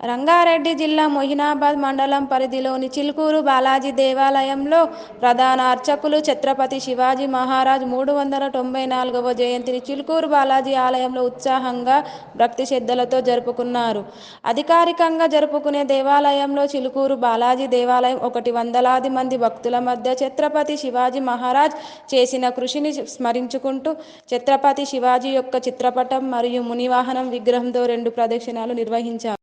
రంగారెడ్డి జిల్లా మొహినాబాద్ మండలం పరిధిలోని చిలుకూరు బాలాజీ దేవాలయంలో ప్రధాన అర్చకులు ఛత్రపతి శివాజీ మహారాజ్ మూడు వందల తొంభై నాలుగవ జయంతిని చిలుకూరు బాలాజీ ఆలయంలో ఉత్సాహంగా భక్తి శ్రద్ధలతో జరుపుకున్నారు. అధికారికంగా జరుపుకునే దేవాలయంలో చిలుకూరు బాలాజీ దేవాలయం ఒకటి వందలాది మంది భక్తుల మధ్య ఛత్రపతి శివాజీ మహారాజ్ చేసిన కృషిని స్మరించుకుంటూ ఛత్రపతి శివాజీ యొక్క చిత్రపటం మరియు మునివాహనం విగ్రహంతో రెండు ప్రదక్షిణాలు నిర్వహించారు.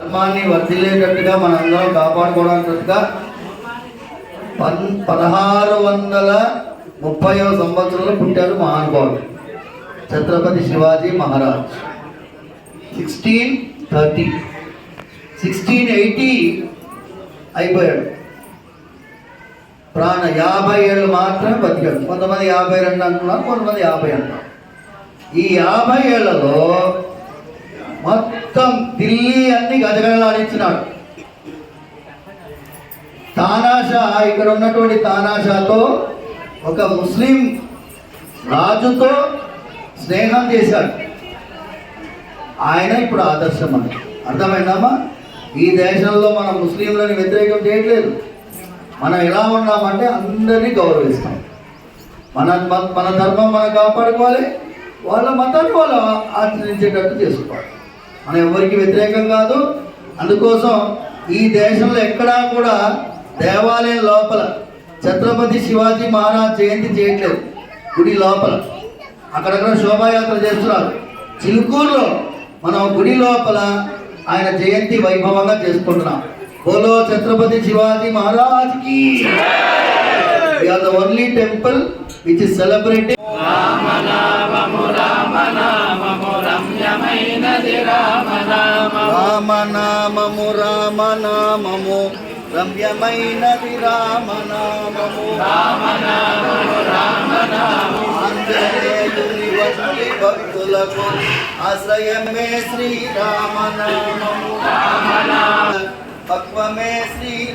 ధర్మాన్ని వర్ధిల్లేటట్టుగా మనందరం కాపాడుకోవడానికి పన్ పదహారు వందల ముప్పైవ సంవత్సరంలో పుట్టారు మహానుభావుడు Chhatrapati Shivaji Maharaj. Sixteen thirty. Sixteen eighty అయిపోయాడు. ప్రాణ యాభై ఏళ్ళు మాత్రమే బతికాడు. కొంతమంది యాభై రెండు అంటున్నారు కొంతమంది యాభై అంటున్నారు. ఈ యాభై ఏళ్ళలో మొత్తం ఢిల్లీ అన్ని గజగజలాడించినాడు. తానాషా ఇక్కడ ఉన్నటువంటి తానాషాతో ఒక ముస్లిం రాజుతో స్నేహం చేశాడు. ఆయన ఇప్పుడు ఆదర్శం మనకి అర్థమైందమ్మా? ఈ దేశంలో మనం ముస్లింలని వ్యతిరేకం చేయట్లేదు. మనం ఎలా ఉన్నామంటే అందరినీ గౌరవిస్తాం. మన మన- మన ధర్మం మనం కాపాడుకోవాలి. వాళ్ళ మతాన్ని వాళ్ళు ఆచరించేటట్టు చేసుకోవాలి. మనం ఎవరికి వ్యతిరేకం కాదు. అందుకోసం ఈ దేశంలో ఎక్కడా కూడా దేవాలయం లోపల ఛత్రపతి శివాజీ మహారాజ్ జయంతి చేయట్లేదు. గుడి లోపల. అక్కడక్కడ శోభాయాత్ర చేస్తున్నారు. చిలుకూరులో మనం గుడి లోపల ఆయన జయంతి వైభవంగా చేసుకుంటున్నాం. బోలో ఛత్రపతి శివాజీ మహారాజ్కి. కి are the only temple which is celebrating రామనామము రామనామము రమ్యమైనది రామనామము. ఆంజనేయుని వంటి భక్తులకు ఆశ్రయమే శ్రీరామనామము. పక్వమే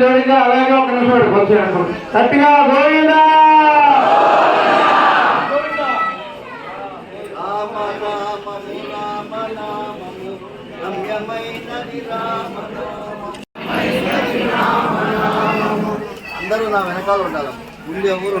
జోడిగా అలాగే ఒక నిమిషం గట్టిగా గోవిందా! అందరూ నా వెనకాల ఉండాలి ముందు ఎవరు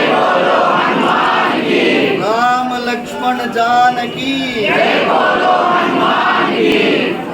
हनुमान जय बोलो हनुमान की